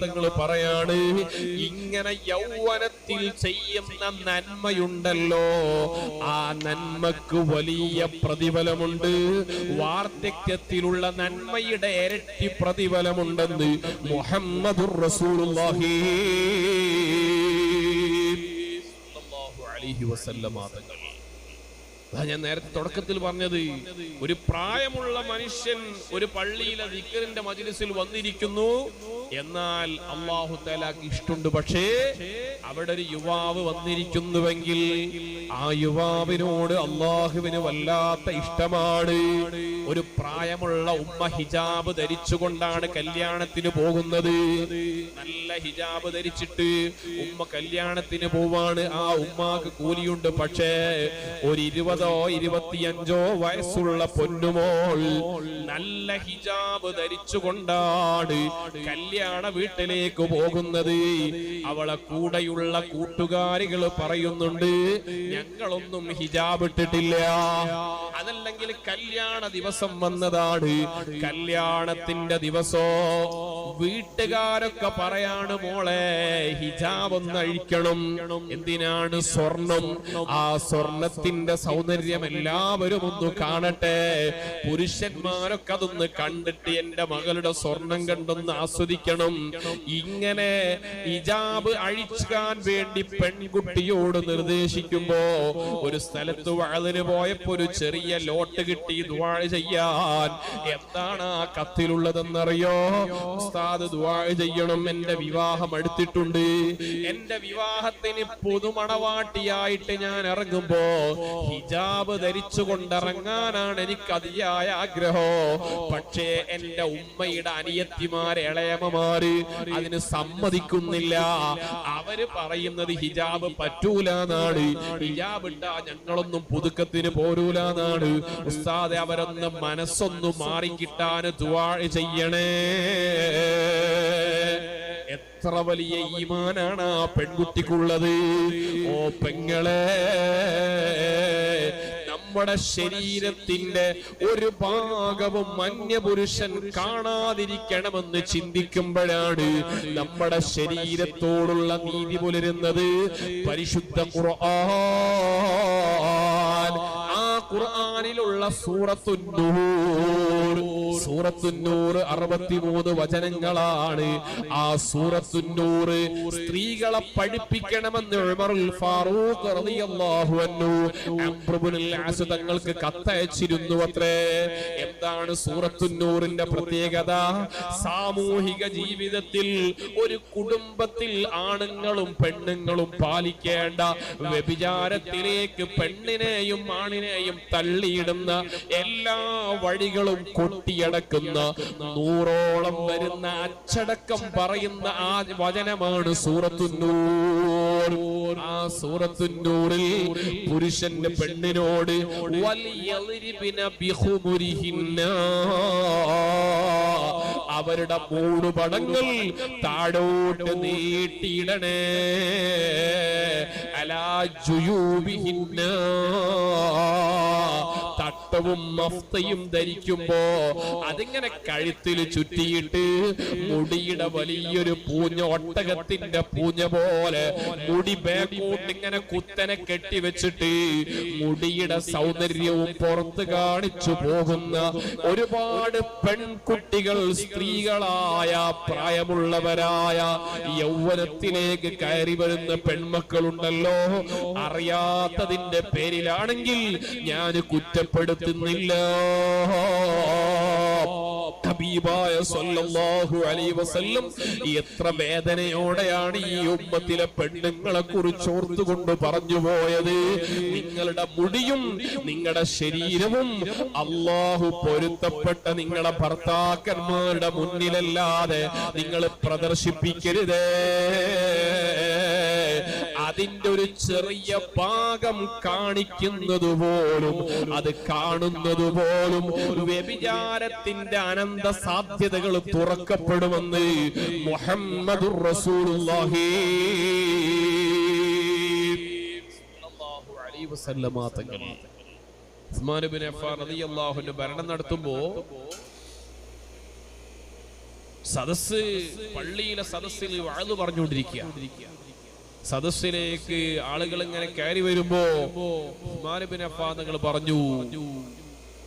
തങ്ങൾ പറയാണ് ഇങ്ങനെ യൗവനത്തിൽ ചെയ്യുന്ന നന്മയുണ്ടല്ലോ. ആ നന്മക്ക് വലിയ പ്രതിഫലമുണ്ട്. വാർദ്ധക്യത്തിലുള്ള നന്മയുടെ ഇരട്ടി പ്രതിഫലമുണ്ടെന്ന് മുഹമ്മദുർ റസൂലുള്ളാഹി അലൈഹി വസല്ലമ തങ്ങൾ അതാ ഞാൻ നേരത്തെ തുടക്കത്തിൽ പറഞ്ഞത്. ഒരു പ്രായമുള്ള മനുഷ്യൻ ഒരു പള്ളിയിലെ ദിക്കറിന്റെ മജിലിസിൽ വന്നിരിക്കുന്നു. എന്നാൽ അള്ളാഹു തലാക്ക് ഇഷ്ടമുണ്ട്. പക്ഷേ അവിടെ ഒരു യുവാവ് വന്നിരിക്കുന്നുവെങ്കിൽ ആ യുവാവിനോട് അള്ളാഹുവിന് വല്ലാത്ത ഇഷ്ടമാണ്. ഒരു പ്രായമുള്ള ഉമ്മ ഹിജാബ് ധരിച്ചുകൊണ്ടാണ് കല്യാണത്തിന് പോകുന്നത്. നല്ല ഹിജാബ് ധരിച്ചിട്ട് ഉമ്മ കല്യാണത്തിന് പോവാണ്. ആ ഉമ്മാക്ക് കൂലിയുണ്ട്. പക്ഷേ ഒരു ഇരുപതോ ഇരുപത്തിയഞ്ചോ വയസ്സുള്ള പൊന്നുമോൾ നല്ല ഹിജാബ് ധരിച്ചുകൊണ്ടാണ് കല്യാണ വീട്ടിലേക്ക് പോകുന്നത്. അവളെ കൂടെയുള്ള കൂട്ടുകാരികൾ പറയുന്നുണ്ട് ഞങ്ങളൊന്നും ഹിജാബ് ഇട്ടിട്ടില്ല. അതല്ലെങ്കിൽ കല്യാണ ദിവസം വന്നതാണ്. കല്യാണത്തിന്റെ ദിവസോ? വീട്ടുകാരൊക്കെ പറയാണ് മോളെ ഹിജാബ് ഒന്ന് അഴിക്കണം. എന്തിനാണ് സ്വർണം? ആ സ്വർണത്തിന്റെ സൗന്ദര്യം എല്ലാവരും ഒന്ന് കാണട്ടെ. പുരുഷന്മാരൊക്കെ അതൊന്ന് കണ്ടിട്ട് എന്റെ മകളുടെ സ്വർണം കണ്ടൊന്ന് ആസ്വദിക്കണം. ഇങ്ങനെ ഇജാബ് അഴിച്ചാൻ വേണ്ടി പെൺകുട്ടിയോട് നിർദ്ദേശിക്കുമ്പോ ഒരു സ്ഥലത്ത് വഴലിന് പോയപ്പോ ഒരു ചെറിയ ലോട്ട് കിട്ടി. ദുവാഴ ചെയ്യാൻ. എന്താണ് ആ കത്തിലുള്ളതെന്നറിയോ? ഉസ്താദ് ദുവാ ചെയ്യണം. എന്റെ വിവാഹം അടുത്തിട്ടുണ്ട്. എന്റെ വിവാഹത്തിന് പുതുമണവാട്ടിയായിട്ട് ഞാൻ ഇറങ്ങുമ്പോ ഹിജാബ് ധരിച്ചു കൊണ്ടിറങ്ങാനാണ് എനിക്ക് അതിയായ ആഗ്രഹോ. പക്ഷേ എന്റെ ഉമ്മയുടെ അനിയത്തിമാര് ഇളയമ്മമാര് അതിന് സമ്മതിക്കുന്നില്ല. അവർ പറയുന്നത് ഹിജാബ് പറ്റൂലെന്നാണ്. ഹിജാബ് ഇട്ടാ ഞങ്ങളൊന്നും പുതുക്കത്തിന് പോരൂലെന്നാണ്. ഉസ്താദെ അവരൊന്ന് മനസ്സൊന്നും മാറിക്കിട്ടാന് ദുവാഴ് ചെയ്യണേ. എത്ര വലിയ ഈമാനാണ് ആ പെൺകുട്ടിക്കുള്ളത്? ഓ പെങ്ങളെ നമ്മുടെ ശരീരത്തിന്റെ ഒരു ഭാഗവും അന്യപുരുഷൻ കാണാതിരിക്കണമെന്ന് ചിന്തിക്കുമ്പോഴാണ് നമ്മുടെ ശരീരത്തോടുള്ള നീതി പുലരുന്നത്. പരിശുദ്ധ ഖുർആൻ ആ ഖുർആനിലുള്ള സൂറത്തുന്നൂർ സൂറത്തുന്നൂർ അറുപത്തിമൂന്ന് വചനങ്ങളാണ്. ആ സൂറത്തുന്നൂറ് സ്ത്രീകളെ പഠിപ്പിക്കണമെന്ന് ഫാറൂഖ് തങ്ങൾക്ക് കത്തയച്ചിരുന്നു അത്രേ എന്താണ് സൂറത്തുന്നൂറിന്റെ പ്രത്യേകത? സാമൂഹിക ജീവിതത്തിൽ ഒരു കുടുംബത്തിൽ ആണുങ്ങളും പെണ്ണുങ്ങളും പാലിക്കേണ്ട വ്യഭിചാരത്തിലേക്ക് പെണ്ണിനെയും ആണിനെയും തള്ളിയിടുന്ന എല്ലാ വഴികളും കൊട്ടിയടക്കുന്ന നൂറോളം വരുന്ന അച്ചടക്കം പറയുന്ന ആ വചനമാണ് സൂറത്തുന്നൂർ. ആ സൂറത്തുന്നൂറിൽ പുരുഷന്റെ പെണ്ണിനോട് അവരുടെ മൂട് പടങ്ങൾ താഴോട്ട് നീട്ടിയിടണേ. അലാ ജുയൂബിഹിന്ന. തട്ടവും മഫ്തയും ധരിക്കുമ്പോ അതിങ്ങനെ കഴുത്തിൽ ചുറ്റിയിട്ട് മുടിയുടെ വലിയൊരു പൂഞ്ഞ ഒട്ടകത്തിന്റെ പൂഞ്ഞ പോലെ മുടി ബാക്കോട്ട് ഇങ്ങനെ കുത്തനെ കെട്ടിവെച്ചിട്ട് മുടിയുടെ സൗന്ദര്യവും പുറത്ത് കാണിച്ചു പോകുന്ന ഒരുപാട് പെൺകുട്ടികൾ സ്ത്രീകളായ പ്രായമുള്ളവരായ യൗവനത്തിലേക്ക് കയറി വരുന്ന പെൺമക്കളുണ്ടല്ലോ. അറിയാത്തതിന്റെ പേരിലാണെങ്കിൽ ഞാൻ കുറ്റപ്പെടുത്തുന്നില്ല ഹബീബായ സല്ലല്ലാഹു അലൈഹി വസല്ലം എത്ര വേദനയോടെയാണ് ഈ ഉമ്മത്തിലെ പെണ്ണുങ്ങളെ കുറിച്ച് ഓർത്തുകൊണ്ട് പറഞ്ഞു പോയത്. നിങ്ങളുടെ മുടിയും നിങ്ങളുടെ ശരീരവും അള്ളാഹു പൊരുത്തപ്പെട്ട നിങ്ങളുടെ ഭർത്താക്കന്മാരുടെ മുന്നിലല്ലാതെ നിങ്ങൾ പ്രദർശിപ്പിക്കരുതേ. അതിന്റെ ഒരു ചെറിയ ഭാഗം കാണിക്കുന്നത് പോലും അത് കാണുന്നത് പോലും വ്യഭിചാരത്തിന്റെ അനന്ത സാധ്യതകൾ തുറക്കപ്പെടുമെന്ന് മുഹമ്മദ് ഉസ്മാൻ ഭരണം നടത്തുമ്പോൾ സദസ് പള്ളിയിലെ സദസ്സിൽ വാഴ്ന്നു പറഞ്ഞുകൊണ്ടിരിക്കുക സദസ്സിലേക്ക് ആളുകൾ ഇങ്ങനെ കയറി വരുമ്പോ ഉസ്മാൻ ബിൻ പറഞ്ഞു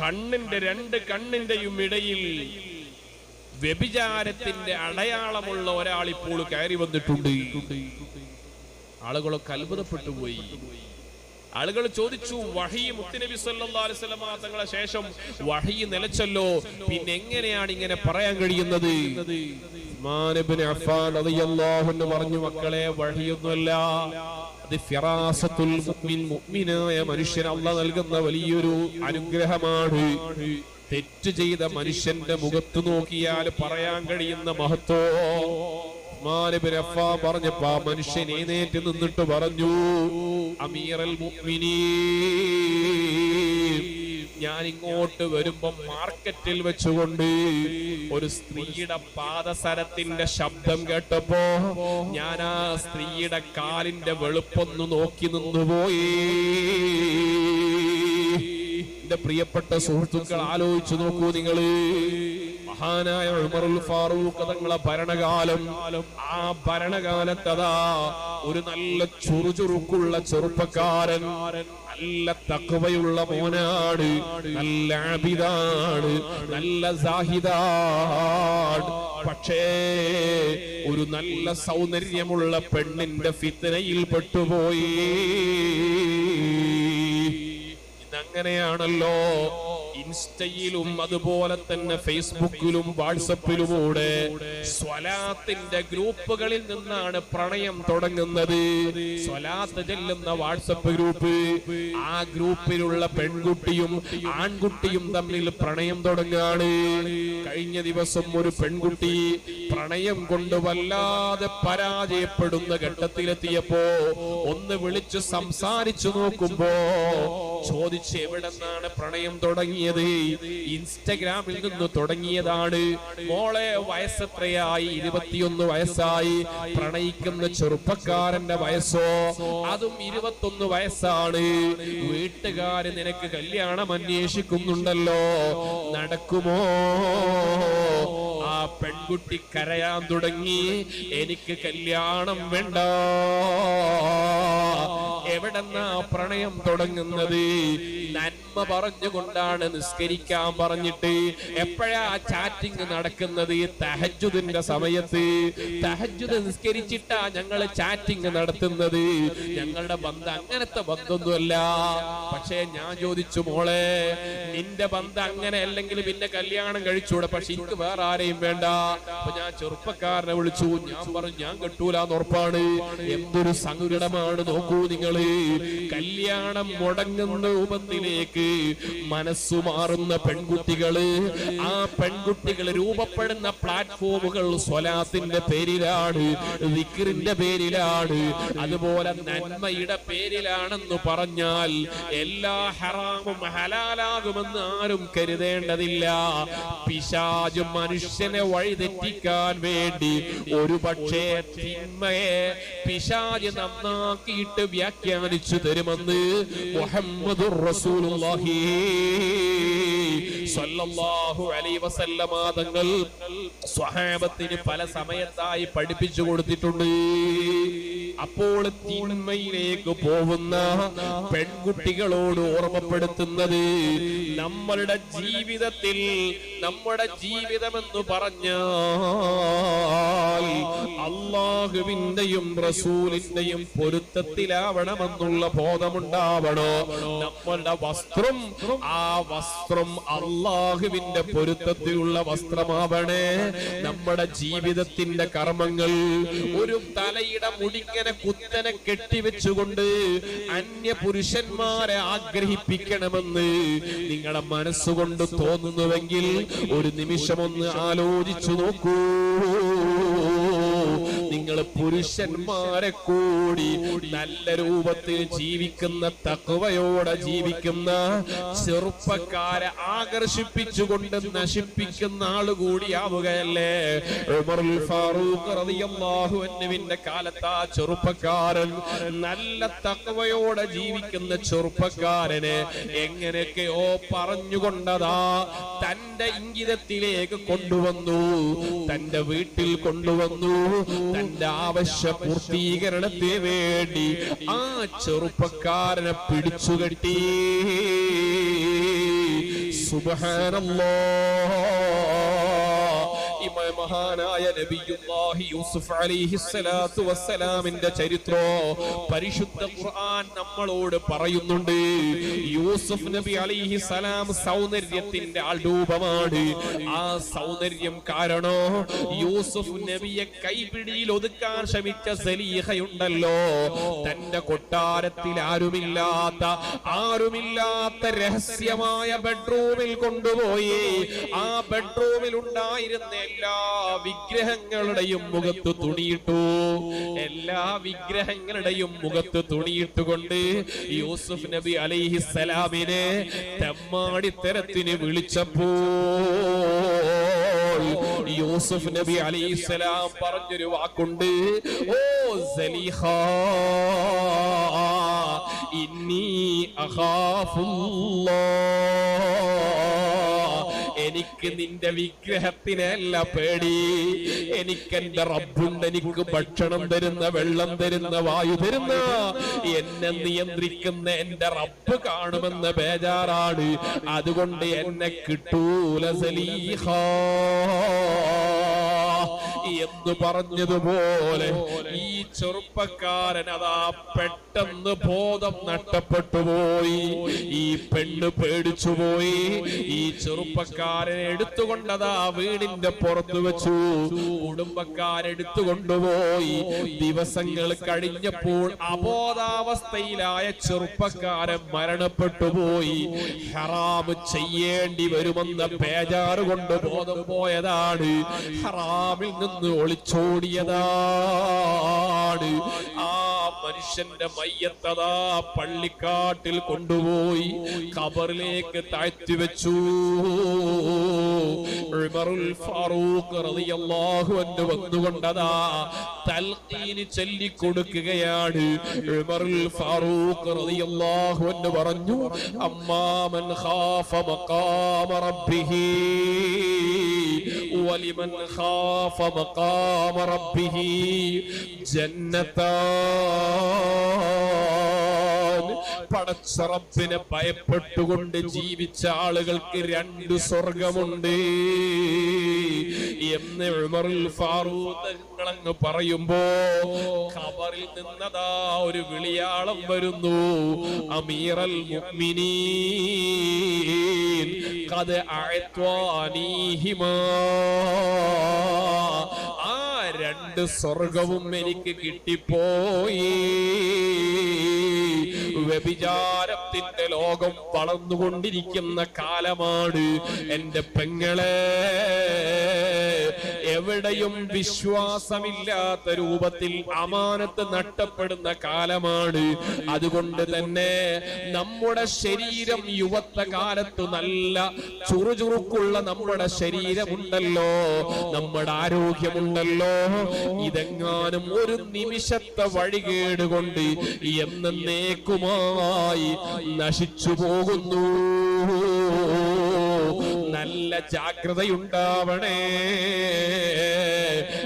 കണ്ണിന്റെ രണ്ട് കണ്ണിന്റെയും ഇടയിൽ വ്യഭിചാരത്തിന്റെ അടയാളമുള്ള ഒരാൾ ഇപ്പോൾ കയറി വന്നിട്ടുണ്ട്. ആളുകളൊക്കെ അത്ഭുതപ്പെട്ടു പോയി. ആളുകൾ ചോദിച്ചു വഹി മുത്തുനബി വസല്ലമ തങ്ങളെ ശേഷം വഹി നിലച്ചല്ലോ പിന്നെ എങ്ങനെയാണ് ഇങ്ങനെ പറയാൻ കഴിയുന്നത്? ഉസ്മാൻ പറഞ്ഞു മക്കളെ വഴിയൊന്നുമല്ല. അത് ഫിറാസത്തുൽ മുഅ്മിൻ മുഅ്മിനായ മനുഷ്യൻ അല്ലാഹ് നൽകുന്ന വലിയൊരു അനുഗ്രഹമാണ്. തെറ്റ് ചെയ്ത മനുഷ്യന്റെ മുഖത്ത് നോക്കിയാൽ പറയാൻ കഴിയുന്ന മഹത്വോ. പറഞ്ഞപ്പോ മനുഷ്യൻ എഴുന്നേറ്റ് നിന്നിട്ട് പറഞ്ഞു അമീറൽ മുഅ്മിനീൻ. ഞാൻ ഇങ്ങോട്ട് വരുമ്പോ മാർക്കറ്റിൽ വെച്ചുകൊണ്ട് ഒരു സ്ത്രീയുടെ പാദസരത്തിന്റെ ശബ്ദം കേട്ടപ്പോ ഞാൻ ആ സ്ത്രീയുടെ കാലിന്റെ വെളുപ്പൊന്ന് നോക്കി നിന്നുപോയി. എന്റെ പ്രിയപ്പെട്ട സുഹൃത്തുക്കൾ ആലോചിച്ചു നോക്കൂ നിങ്ങൾ. മഹാനായ ഉമറുൽ ഫാറൂഖ് തങ്ങളെ ഭരണകാലം ആ ഭരണകാലത്തതാ ഒരു നല്ല ചുറുചുറുക്കുള്ള ചെറുപ്പക്കാരൻ നല്ല തക്കവയുള്ള മോനാണ് നല്ല അബിതാണ് നല്ല സാഹിദാണ്. പക്ഷേ ഒരു നല്ല സൗന്ദര്യമുള്ള പെണ്ണിന്റെ ഫിത്തനയിൽ പെട്ടുപോയി. ഇതങ്ങനെയാണല്ലോ. ഇൻസ്റ്റയിലും അതുപോലെ തന്നെ ഫേസ്ബുക്കിലും വാട്സപ്പിലുമൂടെ സ്വലാത്തിന്റെ ഗ്രൂപ്പുകളിൽ നിന്നാണ് പ്രണയം തുടങ്ങുന്നത്. സ്വലാത്ത് ചെല്ലുന്ന വാട്സപ്പ് ഗ്രൂപ്പ് ആ ഗ്രൂപ്പിലുള്ള പെൺകുട്ടിയും ആൺകുട്ടിയും തമ്മിൽ പ്രണയം തുടങ്ങുകയാണ്. കഴിഞ്ഞ ദിവസം ഒരു പെൺകുട്ടി പ്രണയം കൊണ്ട് വല്ലാതെ പരാജയപ്പെടുന്ന ഘട്ടത്തിലെത്തിയപ്പോ ഒന്ന് വിളിച്ച് സംസാരിച്ചു നോക്കുമ്പോ ചോദിച്ച് എവിടെന്നാണ് പ്രണയം തുടങ്ങിയത്? ഇൻസ്റ്റഗ്രാമിൽ നിന്ന് തുടങ്ങിയതാണ്. മോളെ വയസ്സെത്രയായി? ഇരുപത്തിയൊന്ന് വയസ്സായി. പ്രണയിക്കുന്ന ചെറുപ്പക്കാരന്റെ വയസ്സോ? അതും ഇരുപത്തൊന്ന് വയസ്സാണ്. വീട്ടുകാര് നിനക്ക് കല്യാണം അന്വേഷിക്കുന്നുണ്ടല്ലോ. നടക്കുമോ? പെൺകുട്ടി കരയാൻ തുടങ്ങി എനിക്ക് കല്യാണം വേണ്ട. എവിടെന്നാ പ്രണയം തുടങ്ങുന്നത്? നന്മ പറഞ്ഞുകൊണ്ടാണ് നിസ്കരിക്കാൻ പറഞ്ഞിട്ട് എപ്പോഴാ ചാറ്റിംഗ് നടക്കുന്നത് തഹജുദിന്റെ സമയത്ത്? തഹജുദ് നിസ്കരിച്ചിട്ടാ ഞങ്ങൾ ചാറ്റിംഗ് നടത്തുന്നത്. ഞങ്ങളുടെ ബന്ധം അങ്ങനത്തെ ബന്ധമൊന്നുമല്ല. പക്ഷേ ഞാൻ ചോദിച്ചു മോളെ നിന്റെ ബന്ധം അങ്ങനെ അല്ലെങ്കിൽ പിന്നെ കല്യാണം കഴിച്ചൂടെ പക്ഷെ എനിക്ക് വേറെ ആരെയും വേണ്ട. അപ്പൊ ഞാൻ ചെറുപ്പക്കാരനെ വിളിച്ചു. ഞാൻ പറഞ്ഞു ഞാൻ കെട്ടൂലെന്ന് ഉറപ്പാണ്. എന്തൊരു സങ്കടമാണ് നോക്കൂ നിങ്ങൾ. കല്യാണം മുടങ്ങുന്ന രൂപത്തിലേക്ക് മനസ്സു മാറുന്ന പെൺകുട്ടികൾ ആ പെൺകുട്ടികൾ രൂപപ്പെടുന്ന പ്ലാറ്റ്ഫോമുകൾ സ്വലാത്തിന്റെ പേരിലാണ് വിക്രിന്റെ പേരിലാണ് അതുപോലെ നന്മയുടെ പേരിലാണെന്ന് പറഞ്ഞാൽ എല്ലാ ഹറാമും ഹലാലാകുമെന്ന് ആരും കരുതേണ്ടതില്ല. പിശാജ് മനുഷ്യനെ വഴിതെറ്റിക്കാൻ വേണ്ടി ഒരു പക്ഷേ തിന്മയെ പിശാജ് നന്നാക്കിയിട്ട് വ്യാഖ്യാനിച്ചു തരുമെന്ന് മുഹമ്മദ് വസല്ലമ തങ്ങൾ സ്വഹാബത്തിന് പല സമയത്തായി പഠിപ്പിച്ചു കൊടുത്തിട്ടുണ്ട്. അപ്പോൾ തിന്മയിലേക്ക് പോകുന്ന പെൺകുട്ടികളോട് ഓർമ്മപ്പെടുത്തുന്നത് നമ്മളുടെ ജീവിതത്തിൽ നമ്മുടെ ജീവിതമെന്ന് പറഞ്ഞാൽ അള്ളാഹുവിന്റെയും റസൂലിന്റെയും പൊരുത്തത്തിലാവണമെന്നുള്ള ബോധമുണ്ടാവണോ. നമ്മളുടെ വസ്ത്രം ആ വസ്ത്രം അള്ളാഹുവിന്റെ പൊരുത്തത്തിലുള്ള വസ്ത്രമാവണേ. നമ്മുടെ ജീവിതത്തിന്റെ കർമ്മങ്ങൾ ഒരു തലയിട മുടിങ്ങനെ കുത്തനെ കെട്ടിവെച്ചുകൊണ്ട് അന്യ പുരുഷന്മാരെ ആഗ്രഹിപ്പിക്കണമെന്ന് നിങ്ങളെ മനസ്സുകൊണ്ട് തോന്നുന്നുവെങ്കിൽ ഒരു നിമിഷം ഒന്ന് ആലോചിച്ചു നോക്കൂ. നിങ്ങൾ പുരുഷന്മാരെ കൂടി നല്ല രൂപത്തിൽ ജീവിക്കുന്ന തക്കവയോടെ ജീവിക്കുന്ന ചെറുപ്പക്കാരെ ആകർഷിപ്പിച്ചുകൊണ്ട് നശിപ്പിക്കുന്ന ആൾ കൂടിയാവുകയല്ലേ? ഫാറൂഖ് കാലത്ത് ആ ചെറുപ്പക്കാരൻ നല്ല തക്കവയോടെ ജീവിക്കുന്ന ചെറുപ്പക്കാരനെ എങ്ങനെയൊക്കെയോ പറഞ്ഞുകൊണ്ടതാ തന്റെ ഇംഗിതത്തിലേക്ക് കൊണ്ടുവന്നു തന്റെ വീട്ടിൽ കൊണ്ടുവന്നു. തന്റെ ആവശ്യ പൂർത്തീകരണത്തിന് വേണ്ടി ആ ചെറുപ്പക്കാരനെ പിടിച്ചുകെട്ടി. സുബഹാനല്ലാ. ഇമ മഹാനായ നബിയുല്ലാഹി യൂസുഫ് അലൈഹി സ്വലാത്തു വസ്സലാമിന്റെ ചരിത്രോ പരിശുദ്ധ ഖുർആൻ നമ്മളോട് പറയുന്നുണ്ട്. യൂസുഫ് നബി അലിഹി സലാം സൗന്ദര്യത്തിന്റെ ആൾരൂപമാണ് ആ സൗന്ദര്യം കാരണോ യൂസുഫ് നബിയെ കൈപിടിയിൽ ഒതുക്കാൻ ശ്രമിച്ച സലീഹയുണ്ടല്ലോ. തന്റെ കൊട്ടാരത്തിൽ ആരുമില്ലാത്ത ആരുമില്ലാത്ത രഹസ്യമായ ബെഡ്റൂമിൽ കൊണ്ടുപോയി ആ ബെഡ്റൂമിൽ ഉണ്ടായിരുന്ന എല്ലാ വിഗ്രഹങ്ങളുടെയും മുഖത്ത് തുണിയിട്ടു. എല്ലാ വിഗ്രഹങ്ങളുടെയും മുഖത്ത് തുണിയിട്ടുകൊണ്ട് യൂസുഫ് നബി അലൈഹി അലൈഹിസ്സലാമിനെ തെമ്മാടിത്തരത്തിന് വിളിച്ചപ്പോ യൂസുഫ് നബി അലൈഹി സലാം പറഞ്ഞൊരു വാക്കുണ്ട്. ഓ സലീഹ ഇന്നി അഖാഫുല്ലാ. എനിക്ക് നിന്റെ വിഗ്രഹത്തിനല്ല പേടി. എനിക്ക് എന്റെ റബ്ബുണ്ട് എനിക്ക് ഭക്ഷണം തരുന്ന വെള്ളം തരുന്ന വായു തരുന്ന. എന്നെ നിയന്ത്രിക്കുന്ന എന്റെ റബ്ബ് കാണുമെന്ന് ബേജാറാണ്. അതുകൊണ്ട് എന്നെ കിട്ടൂല സലീഹ. എന്ന് പറഞ്ഞതുപോലെ ഈ ചെറുപ്പക്കാരൻ അതാ പെട്ടെന്ന് ബോധം നഷ്ടപ്പെട്ടു പോയി. ഈ പെണ്ണ് പേടിച്ചുപോയി ഈ ചെറുപ്പക്കാരനെ എടുത്തുകൊണ്ടതാ വീടിന്റെ പുറത്തു വെച്ചു. കുടുംബക്കാരെടുത്തുകൊണ്ടുപോയി ദിവസങ്ങൾ കഴിഞ്ഞപ്പോൾ അബോധാവസ്ഥയിലായ ചെറുപ്പക്കാരൻ മരണപ്പെട്ടു പോയി. ഹറാബ് ചെയ്യേണ്ടി വരുമെന്ന ബേജാറ് കൊണ്ട് ബോധം പോയതാണ്. ഹറാമിൽ നിന്ന് ഒളിച്ചോടിയതാണ് ആ മനുഷ്യന്റെ മയ്യത്തതാ പള്ളിക്കാട്ടിൽ കൊണ്ടുപോയി കബറിലേക്ക് താഴ്ത്തി വെച്ചു. ഉമറുൽ ഫാറൂഖ് റളിയല്ലാഹു അൻഹു വന്നുകൊണ്ടതാ തൽഖീന് ചൊല്ലി കൊടുക്കുകയാണ് ഫാറൂഖ് റളിയല്ലാഹു അൻഹു പറഞ്ഞു അമ്മാമൻ ഖാഫ മഖാമ റബ്ബിഹി. ولمن خاف مقام ربه جنتان പടച്ചറപ്പിനെ ഭയപ്പെട്ടുകൊണ്ട് ജീവിച്ച ആളുകൾക്ക് രണ്ട് സ്വർഗമുണ്ട്. എന്ന് ഉമറുൽ പറയുമ്പോ ഖബറിൽ നിന്നതാ ഒരു വിളിയാളം വരുന്നു. അമീറൽ മുഅ്മിനീൻ ഖദ് ആ രണ്ട് സ്വർഗവും എനിക്ക് കിട്ടിപ്പോയി. വ്യഭിചാരത്തിന്റെ ലോകം വളർന്നുകൊണ്ടിരിക്കുന്ന കാലമാണ്. എന്റെ പെങ്ങളെ. എവിടെയും വിശ്വാസമില്ലാത്ത രൂപത്തിൽ അമാനത്ത് നഷ്ടപ്പെടുന്ന കാലമാണ്. അതുകൊണ്ട് തന്നെ നമ്മുടെ ശരീരം യുവത്വ കാലത്ത് നല്ല ചുറുചുറുക്കുള്ള നമ്മുടെ ശരീരമുണ്ടല്ലോ. നമ്മുടെ ആരോഗ്യമുണ്ടല്ലോ. ഇതെങ്ങാനും ഒരു നിമിഷത്തെ വഴികേടുകൊണ്ട് എന്നേക്കുമായി നശിച്ചു പോകുന്നു. നല്ല ജാഗ്രതയുണ്ടാവണേ.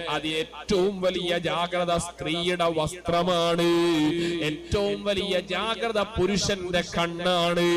അത് ഏറ്റവും വലിയ ജാഗ്രത സ്ത്രീയുടെ വസ്ത്രമാണ്. ഏറ്റവും വലിയ ജാഗ്രത പുരുഷന്റെ കണ്ണാണ്.